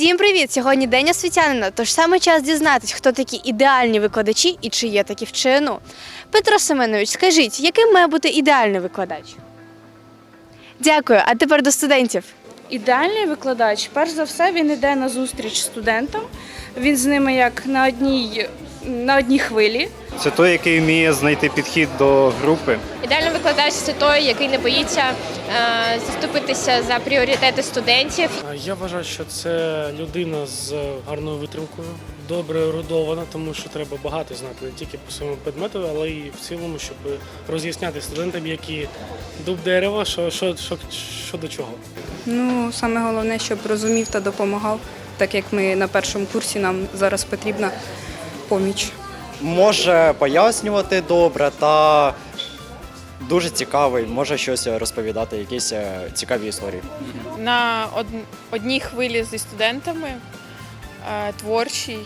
Всім привіт! Сьогодні день освітянина, тож саме час дізнатись, хто такі ідеальні викладачі і чи є такі в ЧНУ. Петро Семенович, скажіть, яким має бути ідеальний викладач? Дякую. А тепер до студентів. Ідеальний викладач, перш за все, він йде на зустріч студентам. Він з ними як на одній, на одній хвилі. Це той, який вміє знайти підхід до групи. Ідеальний викладач це той, який не боїться е, заступитися за пріоритети студентів. Я вважаю, що це людина з гарною витримкою, добре орудована, тому що треба багато знати не тільки по своєму предмету, але й в цілому, щоб роз'ясняти студентам, які дуб дерева, що, що, що, що до чого. Ну, саме головне, щоб розумів та допомагав, так як ми на першому курсі нам зараз потрібна поміч. Може пояснювати добре та дуже цікавий, може щось розповідати, якісь е, цікаві історії. на од- одній хвилі зі студентами, е, творчий,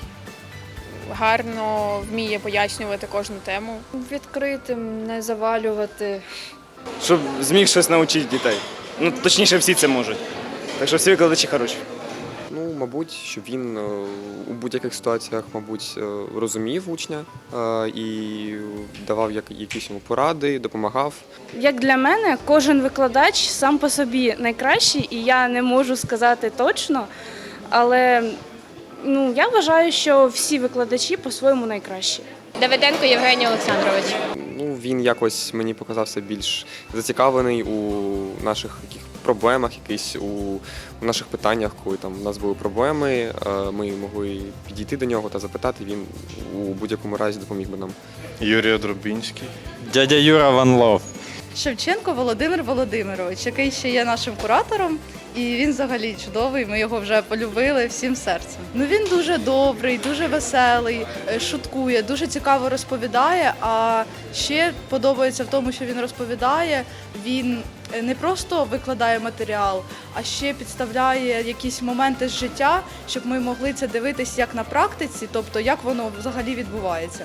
гарно вміє пояснювати кожну тему. Відкритим, не завалювати. Щоб зміг щось навчити дітей. Ну, точніше, всі це можуть. Так що всі викладачі хороші. Ну, мабуть, щоб він е, у будь-яких ситуаціях, мабуть, е, розумів учня е, і давав якісь йому поради, допомагав. Як для мене, кожен викладач сам по собі найкращий, і я не можу сказати точно, але ну, я вважаю, що всі викладачі по-своєму найкращі. Давиденко Євгеній Олександрович. Він якось мені показався більш зацікавлений у наших яких проблемах, якийсь у, у наших питаннях, коли там у нас були проблеми, е, ми могли підійти до нього та запитати. Він у будь-якому разі допоміг би нам. Юрій Дробінський. Дядя Юра Ван Лов. Шевченко Володимир Володимирович, який ще є нашим куратором, і він взагалі чудовий. Ми його вже полюбили всім серцем. Ну він дуже добрий, дуже веселий, е, шуткує, дуже цікаво розповідає. А ще подобається в тому, що він розповідає. Він е, не просто викладає матеріал, а ще підставляє якісь моменти з життя, щоб ми могли це дивитись як на практиці, тобто як воно взагалі відбувається.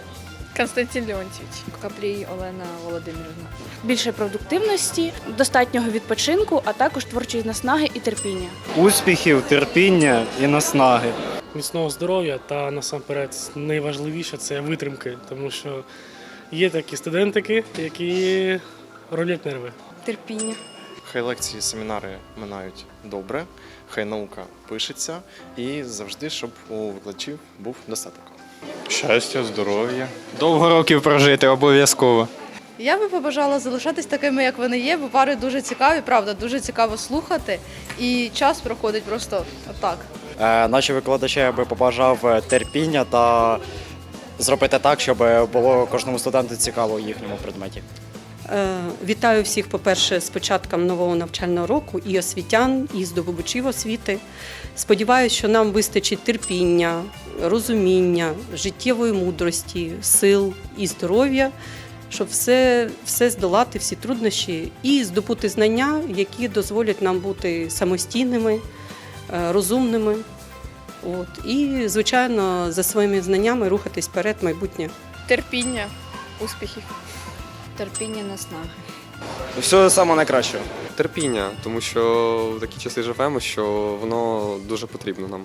Константин Леонтьович. Каплій Олена Володимирівна. Більше продуктивності, достатнього відпочинку, а також творчої наснаги і терпіння. Успіхів, терпіння і наснаги. Міцного здоров'я та насамперед найважливіше це витримки, тому що є такі студентики, які роблять нерви. Терпіння. Хай лекції, семінари минають добре, хай наука пишеться і завжди, щоб у викладачів був достаток. Щастя, здоров'я. Довго років прожити обов'язково. Я би побажала залишатись такими, як вони є, бо пари дуже цікаві, правда, дуже цікаво слухати, і час проходить просто отак. Е, Наші викладачі я би побажав е, терпіння та зробити так, щоб було кожному студенту цікаво у їхньому предметі. Е, Вітаю всіх, по-перше, з початком нового навчального року і освітян, і здобувачів освіти. Сподіваюся, що нам вистачить терпіння, розуміння, життєвої мудрості, сил і здоров'я, щоб все, все здолати, всі труднощі і здобути знання, які дозволять нам бути самостійними, е, розумними. От. І, звичайно, за своїми знаннями рухатись вперед майбутнє. Терпіння, успіхів. Терпіння наснаги. Все саме найкращого. Терпіння, тому що в такі часи живемо, що воно дуже потрібно нам.